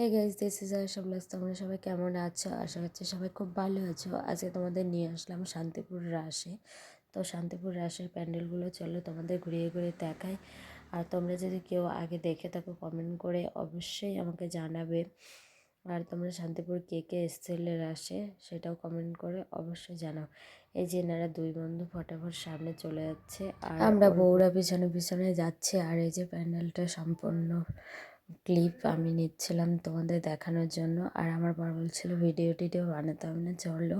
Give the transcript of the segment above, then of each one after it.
Hey guys this is Asha blush তোমরা সবাই কেমন আছো? আশা করছি সবাই খুব ভালো আছো। আজকে তোমাদের নিয়ে আসলাম শান্তিপুর রাসে তো শান্তিপুর রাসের প্যান্ডেলগুলো চলো তোমাদের ঘুরিয়ে ঘুরিয়ে দেখাই। আর তোমরা যদি কেউ আগে দেখে থাকো কমেন্ট করে অবশ্যই আমাকে জানাবে। আর তোমরা শান্তিপুর কে কে এসছিলে রাসে সেটাও কমেন্ট করে অবশ্যই জানাও। এই যে এনারা দুই বন্ধু ফটাফট সামনে চলে যাচ্ছে। আর আমরা বউরা পিছনে পিছনে যাচ্ছে আর এই যে প্যান্ডেলটা সম্পূর্ণ ক্লিপ আমি নিচ্ছিলাম তোমাদের দেখানোর জন্য আর আমার বর বলছিল ভিডিও টিডিও বানাতে হবে না চলো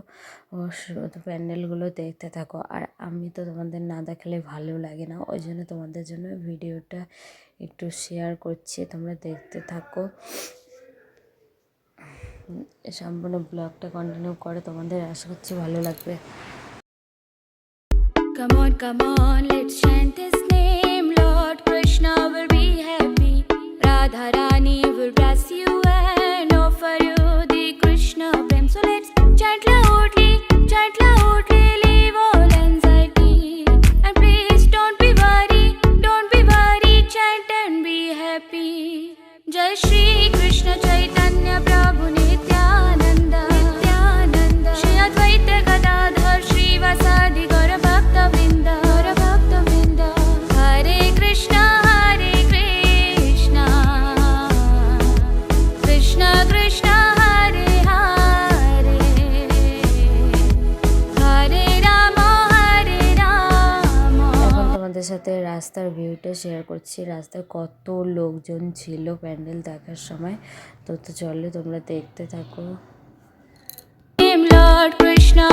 প্যান্ডেলগুলো দেখতে থাকো আর আমি তো তোমাদের না দেখালে ভালো লাগে না ওই জন্য তোমাদের জন্য ভিডিওটা একটু শেয়ার করছি তোমরা দেখতে থাকো সম্পূর্ণ ব্লগটা কন্টিনিউ করে তোমাদের আশা করছি ভালো লাগবে Come on, come on, let's chant his name. Lord Krishna will be. ಧರಾ সাথে রাস্তার ভিউটা শেয়ার করছি। রাস্তায় কত লোকজন ছিল প্যান্ডেল দেখার সময়। তো তো চলো তোমরা দেখতে থাকো। Lord Krishna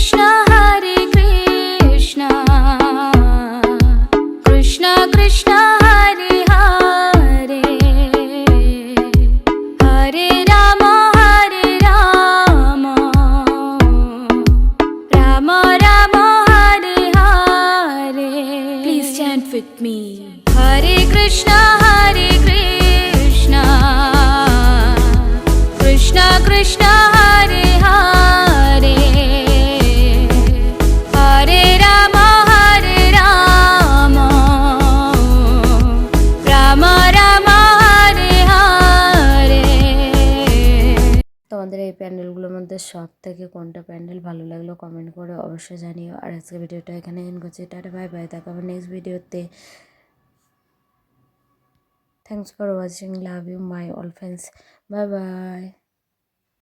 कृष्ण हरे कृष्ण। कृष्ण कृष्ण हरि हरे। हरे राम हरि राम। राम राम हरि हरे। हरे कृष्ण এই প্যান্ডেলগুলোর মধ্যে সব থেকে কোনটা প্যান্ডেল ভালো লাগল কমেন্ট করে অবশ্যই জানিও। আর আজকে ভিডিওটা এখানে এন করছি। টাটা বাই বাই দেখা হবে নেক্সট ভিডিওতে thanks for watching love you my all friends bye bye